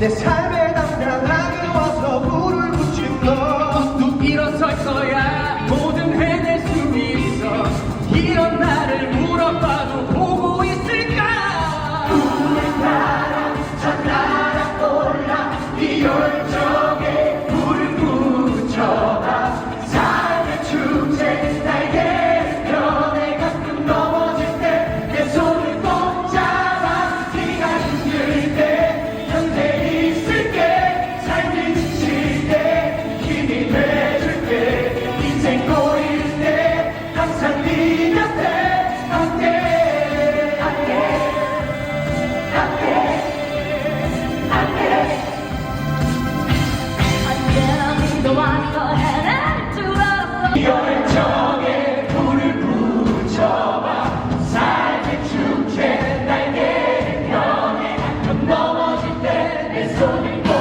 내 삶에 당당하게 와서 불을 붙인 너 또 일어설 거야. 모든 해낼 수 있어. 일어나. Lord.